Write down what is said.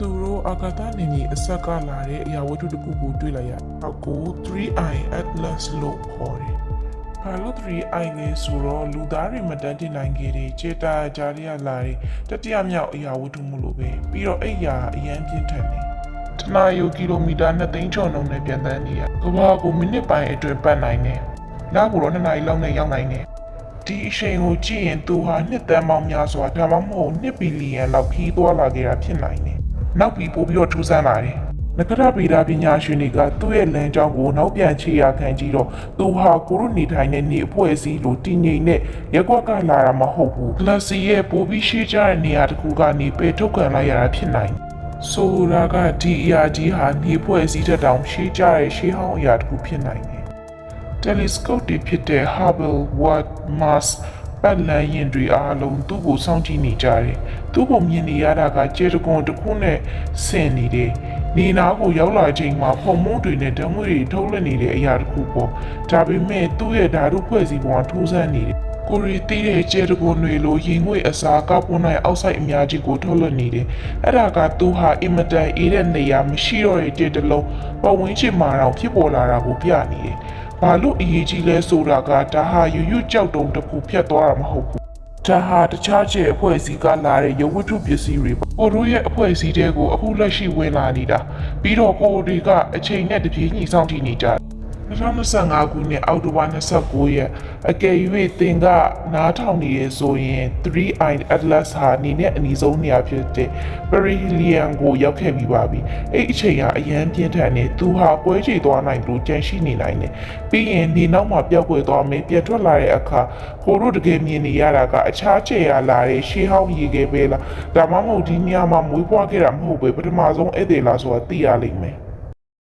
သူတို့အာကာသနေကြီးအဆက်ကလာတဲ့အရာဝတ္ထုတစ်ခုကိုတွေ့လိုက်ရအောက်ကို 3i atlas လို့ခေါ်တယ်။ဘာလို့ 3i လဲဆိုတော့လူသားတွေမတန်းတင်နိုင်ခဲ့တဲ့ခြေတာကြားရလာတဲ့တတိယမြောက်အရာဝတ္ထုမှုလို့ပဲပြီးတော့အဲ့ရာအရန်ပြင်းထန်တယ်။တနာယိုကီလိုမီတာ2သိန်းကျော်နှုန်းနဲ့ပြန်တန်းနေရ။ကမ္ဘာကိုမိနစ်ပိုင်းအတွင်းပတ်နိုင်တယ်။နောက်ကိုတော့2နာရီလောက်နဲ့ရောက်နိုင်တယ်။ဒီအချိန်ကိုကြည့်ရင်သူဟာနှစ်တန်းပေါင်းများစွာဒါမှမဟုတ်နှစ်ဘီလီယံလောက်ခီးသွားလာခဲ့တာဖြစ်နိုင်တယ်။ နောက်ပြီးပို့ပြီးတော့ထူးဆန်းလာတယ်။နဂရဗေဒပညာရှင်တွေကသူ့ရဲ့လမ်းကြောင်းကိုနောက်ပြန်ခြေရခံကြည့်တော့သူဟာကိုရုနေထိုင်တဲ့နေအဖွဲ့အစည်းလိုတည်ငြိမ်တဲ့ရက်ကွက်ကလာတာမဟုတ်ဘူး။ကလပ်စီရဲ့ပို့ပြီးရှေ့ကျတဲ့နေရာတစ်ခုကနေပယ်ထုတ်ခံလိုက်ရတာဖြစ်နိုင်တယ်။ဆိုရာကဒီအရာကြီးဟာနေအဖွဲ့အစည်းတစ်တောင်ရှေ့ကျတဲ့ရှေးဟောင်းအရာတစ်ခုဖြစ်နိုင်တယ်။ telescope တွေဖြစ်တဲ့ Hubble, Watt, Mars ပတ်လည်ရင်တွေအားလုံးသူ့ကိုစောင့်ကြည့်နေကြတယ်။သူ့ကိုမြင်နေရတာကကျေတကွန်တစ်ခုနဲ့ဆင်နေတယ်။နေနာကိုရောက်လာချိန်မှာပုံမုန်းတွေနဲ့ဓာတ်ငွေတွေထုတ်လွှင့်နေတဲ့အရာတစ်ခုပေါ့။ဒါပေမဲ့သူ့ရဲ့ဓာတုဖွဲ့စည်းပုံကထိုးဆန်းနေတယ်။ကိုရီတီးတဲ့ကျေတကွန်တွေလိုရင်ငွေအစာကောက်ပွန်းနိုင်အောက်ဆိုင်အများကြီးကိုထုတ်လွှင့်နေတယ်။အဲ့ဒါကသူဟာအင်မတန်အေးတဲ့နေရာမရှိတော့တဲ့တဲ့တစ်လုံးပတ်ဝန်းကျင်မှာတော့ဖြစ်ပေါ်လာတာကိုပြနေတယ်။ ဘာလို့အရေးကြီးလဲဆိုတာကဒါဟာယူယူကြောက်တုံတစ်ခုဖြတ်သွားတာမဟုတ်ဘူးဒါဟာတခြားကျဲအဖွဲ့အစည်းကလာတဲ့ရုပ်ဝတ္ထုပစ္စည်းတွေပေါ့ကိုတို့ရဲ့အဖွဲ့အစည်းတွေကိုအခုလက်ရှိဝင်လာနေတာပြီးတော့ကိုတွေက အချိန်နဲ့တပြေးညီစောင့်ကြည့်နေကြတယ် 2025ခုနှစ်အောက်တိုဘာ29ရက်အကယ်၍သင်ကနားထောင်နေရဆိုရင် 3i atlas ဟာနေနဲ့အနီးဆုံးနေရာဖြစ်တဲ့ perihelion ကိုရောက်ခဲ့ပြီးပါပြီအဲ့အချိန်ကအရန်ပြင်းထန်နေသူဟာပွဲချေသွားနိုင်လို့ကြန့်ရှိနေနိုင်တယ်ပြီးရင်နေနောက်မှာပျောက်ကွယ်သွားမယ်ပြန်ထွက်လာတဲ့အခါကိုတို့တကယ်မြင်နေရတာကအခြားချေရလာတဲ့ရှေးဟောင်းရေခဲပဲလားဒါမှမဟုတ်ဒီနေရာမှာမွေးဖွားခဲ့တာမဟုတ်ပဲပထမဆုံးဧည့်သည်လားဆိုတာသိရလိမ့်မယ်